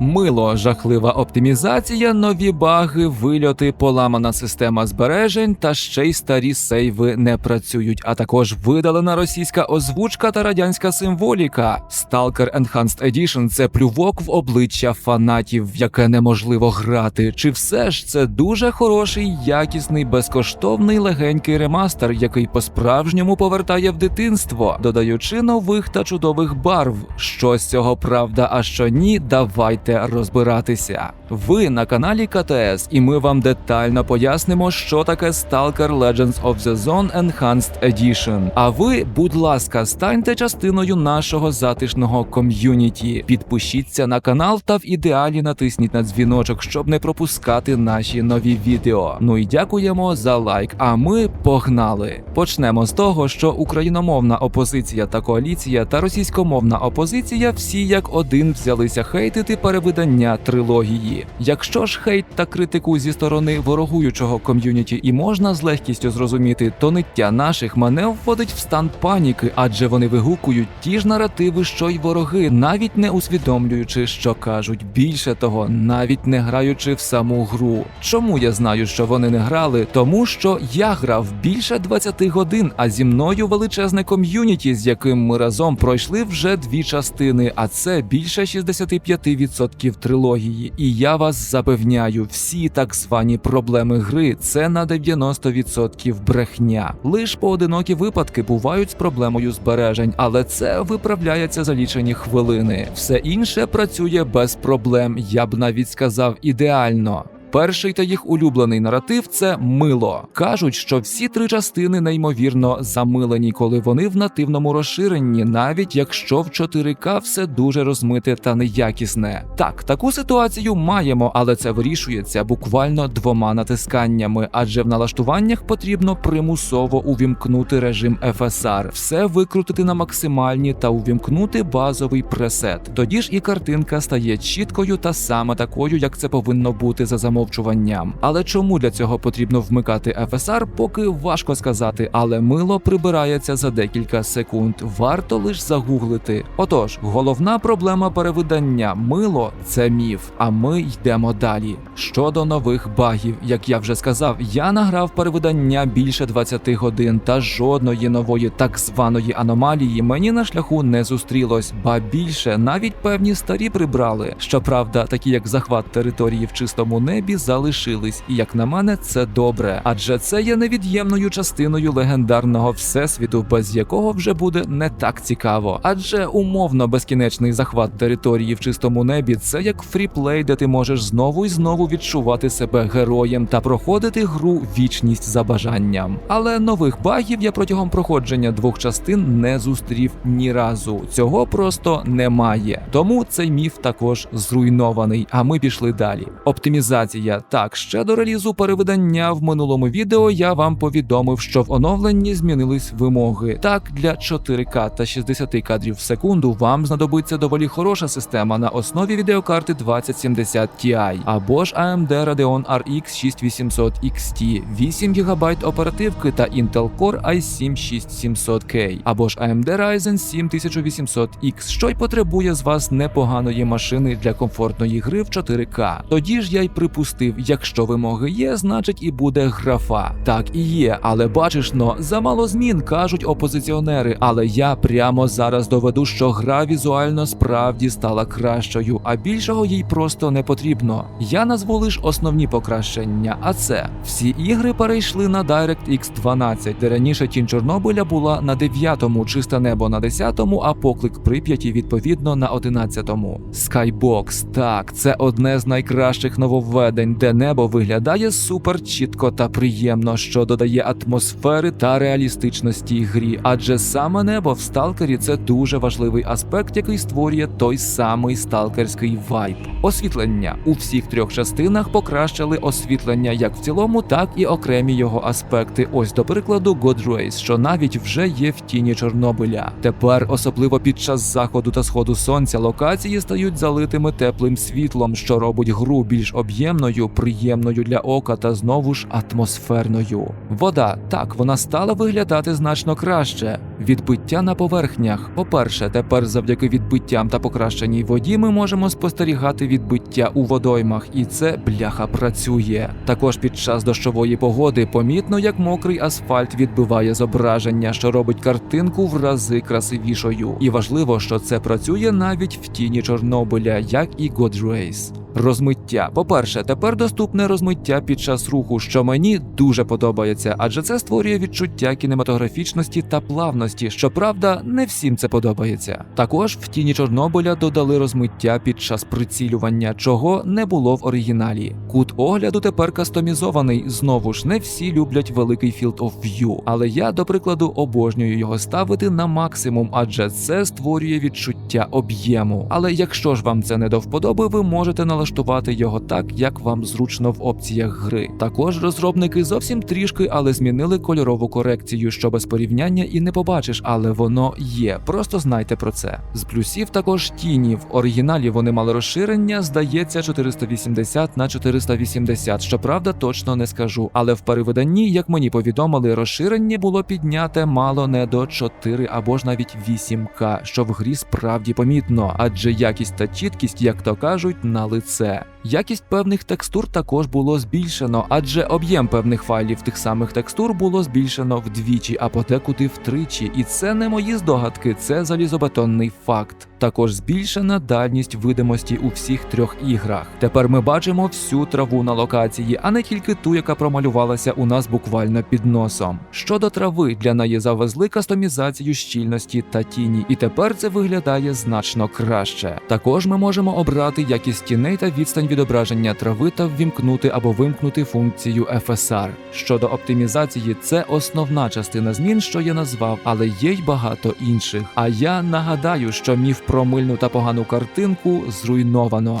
Мило, жахлива оптимізація, нові баги, вильоти, поламана система збережень та ще й старі сейви не працюють, а також видалена російська озвучка та радянська символіка. Stalker Enhanced Edition – це плювок в обличчя фанатів, в яке неможливо грати. Чи все ж це дуже хороший, якісний, безкоштовний легенький ремастер, який по-справжньому повертає в дитинство, додаючи нових та чудових барв. Що з цього правда, а що ні, давайте розбиратися. Ви на каналі КТС, і ми вам детально пояснимо, що таке Stalker Legends of the Zone Enhanced Edition. А ви, будь ласка, станьте частиною нашого затишного ком'юніті. Підпишіться на канал та в ідеалі натисніть на дзвіночок, щоб не пропускати наші нові відео. Ну і дякуємо за лайк. А ми погнали. Почнемо з того, що україномовна опозиція та коаліція та російськомовна опозиція всі як один взялися хейтити перевидання трилогії. Якщо ж хейт та критику зі сторони ворогуючого ком'юніті і можна з легкістю зрозуміти, то ниття наших мене вводить в стан паніки, адже вони вигукують ті ж наративи, що й вороги, навіть не усвідомлюючи, що кажуть. Більше того, навіть не граючи в саму гру. Чому я знаю, що вони не грали? Тому що я грав більше 20 годин, а зі мною величезне ком'юніті, з яким ми разом пройшли вже дві частини, а це більше 65% трилогії. І я вас запевняю, всі так звані проблеми гри це на 90% брехня. Лиш поодинокі випадки бувають з проблемою збережень, але це виправляється за лічені хвилини. Все інше працює без проблем, я б навіть сказав ідеально. Перший та їх улюблений наратив це мило. Кажуть, що всі три частини неймовірно замилені, коли вони в нативному розширенні, навіть якщо в 4К все дуже розмите та неякісне. Так, таку ситуацію маємо, але це вирішується буквально двома натисканнями, адже в налаштуваннях потрібно примусово увімкнути режим FSR, все викрутити на максимальні та увімкнути базовий пресет. Тоді ж і картинка стає чіткою та саме такою, як це повинно бути за замовчуванням. Але чому для цього потрібно вмикати FSR, поки важко сказати, але мило прибирається за декілька секунд. Варто лише загуглити. Отож, головна проблема перевидання мило це міф. А ми йдемо далі. Щодо нових багів, як я вже сказав, я награв перевидання більше 20 годин, та жодної нової так званої аномалії мені на шляху не зустрілось, ба більше навіть певні старі прибрали. Щоправда, такі як захват території в чистому небі залишились, і як на мене, це добре, адже це є невід'ємною частиною легендарного всесвіту, без якого вже буде не так цікаво. Адже умовно безкінечний захват території в чистому небі це як фріплей, де ти можеш знову і знову відчувати себе героєм та проходити гру вічність за бажанням. Але нових багів я протягом проходження двох частин не зустрів ні разу. Цього просто немає. Тому цей міф також зруйнований. А ми пішли далі. Оптимізація. Так, ще до релізу перевидання в минулому відео я вам повідомив, що в оновленні змінились вимоги. Так, для 4К та 60 кадрів в секунду вам знадобиться доволі хороша система на основі відеокарти 2070 Ti або ж AMD Radeon RX 6800 XT, 8 ГБ оперативки та Intel Core i7 6700K, або ж AMD Ryzen 7800X, що й потребує з вас непоганої машини для комфортної гри в 4К. Тоді ж я й припустив, якщо вимоги є, значить і буде графа. Так і є, але бачиш но, замало змін кажуть опозиціонери. Але я прямо зараз доведу, що гра візуально справді стала кращою, а більшого їй просто не потрібно. Я назву лише основні покращення, а це всі ігри перейшли на DirectX 12, де раніше тінь Чорнобиля була на 9-му, чисте небо на 10-му, а поклик Прип'яті відповідно на 11-му. Skybox, так, це одне з найкращих нововведень, де небо виглядає супер чітко та приємно, що додає атмосфери та реалістичності грі. Адже саме небо в сталкері це дуже важливий аспект, який створює той самий сталкерський вайб. Освітлення у всіх трьох частинах покращили освітлення як в цілому, так і окремі його аспекти. Ось до прикладу, God Race, що навіть вже є в тіні Чорнобиля. Тепер, особливо під час заходу та сходу сонця, локації стають залитими теплим світлом, що робить гру більш об'ємною темною, приємною для ока та знову ж атмосферною. Вода так вона стала виглядати значно краще. Відбиття на поверхнях. По-перше, тепер завдяки відбиттям та покращеній воді ми можемо спостерігати відбиття у водоймах, і це бляха працює. Також під час дощової погоди помітно, як мокрий асфальт відбиває зображення, що робить картинку в рази красивішою. І важливо, що це працює навіть в тіні Чорнобиля, як і God Race. Розмиття. По-перше, тепер доступне розмиття під час руху, що мені дуже подобається, адже це створює відчуття кінематографічності та плавності. Щоправда, не всім це подобається. Також в тіні Чорнобиля додали розмиття під час прицілювання, чого не було в оригіналі. Кут огляду тепер кастомізований. Знову ж не всі люблять великий Field of View, але я, до прикладу, обожнюю його ставити на максимум, адже це створює відчуття об'єму. Але якщо ж вам це не до вподоби, ви можете налаштувати його так, як вам зручно в опціях гри. Також розробники зовсім трішки, але змінили кольорову корекцію, що без порівняння і не побачиш, але воно є. Просто знайте про це. З плюсів також тіні. В оригіналі вони мали розширення, здається, 480 на 480. Щоправда, точно не скажу. Але в перевиданні, як мені повідомили, розширення було підняте мало не до 4 або ж навіть 8К, що в грі справді помітно, адже якість та чіткість, як то кажуть, на лице. ま Якість певних текстур також було збільшено, адже об'єм певних файлів тих самих текстур було збільшено вдвічі, а подекуди втричі. І це не мої здогадки, це залізобетонний факт. Також збільшена дальність видимості у всіх трьох іграх. Тепер ми бачимо всю траву на локації, а не тільки ту, яка промалювалася у нас буквально під носом. Щодо трави, для неї завезли кастомізацію щільності та тіні, і тепер це виглядає значно краще. Також ми можемо обрати якість тіней та відстань відображення трави та ввімкнути або вимкнути функцію FSR. Щодо оптимізації, це основна частина змін, що я назвав, але є й багато інших. А я нагадаю, що міф про мильну та погану картинку зруйновано.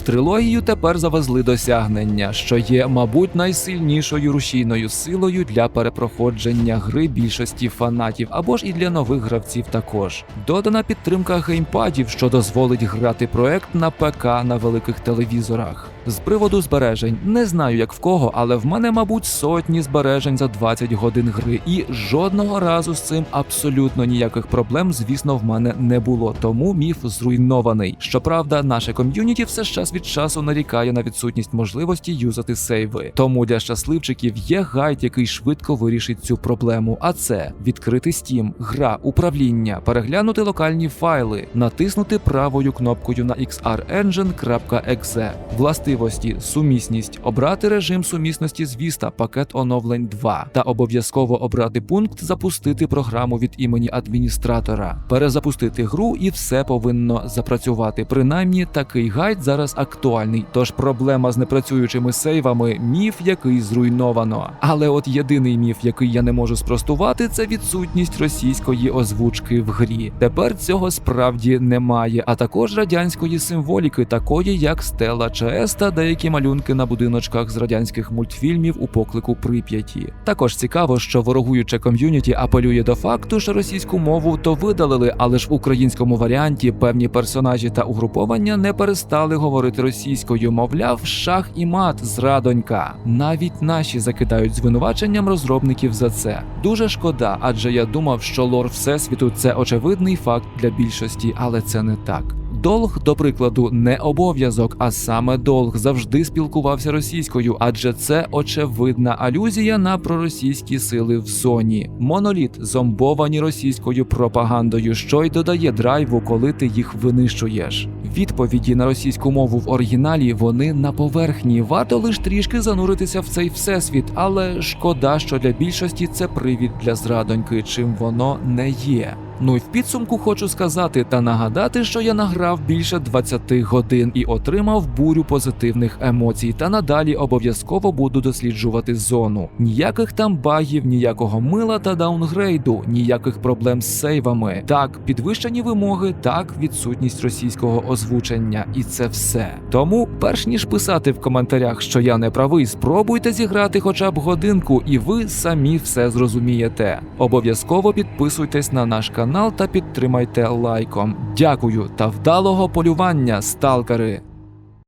В трилогію тепер завезли досягнення, що є, мабуть, найсильнішою рушійною силою для перепроходження гри більшості фанатів або ж і для нових гравців також. Додана підтримка геймпадів, що дозволить грати проект на ПК на великих телевізорах. З приводу збережень не знаю як в кого, але в мене, мабуть, сотні збережень за 20 годин гри, і жодного разу з цим абсолютно ніяких проблем, звісно, в мене не було. Тому міф зруйнований. Щоправда, наше ком'юніті все ж час від часу нарікає на відсутність можливості юзати сейви. Тому для щасливчиків є гайд, який швидко вирішить цю проблему. А це відкрити Steam, гра, управління, переглянути локальні файли, натиснути правою кнопкою на xrengine.exe. Властивості, сумісність, обрати режим сумісності з Vista, пакет оновлень 2 та обов'язково обрати пункт запустити програму від імені адміністратора, перезапустити гру і все повинно запрацювати. Принаймні такий гайд зараз актуальний. Тож проблема з непрацюючими сейвами міф, який зруйновано. Але от єдиний міф, який я не можу спростувати, це відсутність російської озвучки в грі. Тепер цього справді немає, а також радянської символіки, такої як стела ЧС та деякі малюнки на будиночках з радянських мультфільмів у поклику Прип'яті. Також цікаво, що ворогуюче ком'юніті апелює до факту, що російську мову то видалили, але ж в українському варіанті певні персонажі та угруповання не перестали говорити російською, мовляв, шах і мат, зрадонька. Навіть наші закидають звинуваченням розробників за це. Дуже шкода, адже я думав, що лор всесвіту це очевидний факт для більшості, але це не так. Долг, до прикладу, не обов'язок, а саме долг завжди спілкувався російською, адже це очевидна алюзія на проросійські сили в зоні. Моноліт зомбовані російською пропагандою, що й додає драйву, коли ти їх винищуєш. Відповіді на російську мову в оригіналі вони на поверхні. Варто лиш трішки зануритися в цей всесвіт, але шкода, що для більшості це привід для зрадоньки, чим воно не є. Ну і в підсумку хочу сказати та нагадати, що я награв більше 20 годин і отримав бурю позитивних емоцій. Та надалі обов'язково буду досліджувати зону. Ніяких там багів, ніякого мила та даунгрейду, ніяких проблем з сейвами. Так, підвищені вимоги, так, відсутність російського озвучення, і це все. Тому, перш ніж писати в коментарях, що я не правий, спробуйте зіграти хоча б годинку, і ви самі все зрозумієте. Обов'язково підписуйтесь на наш канал та підтримайте лайком. Дякую та вдалого полювання, сталкери!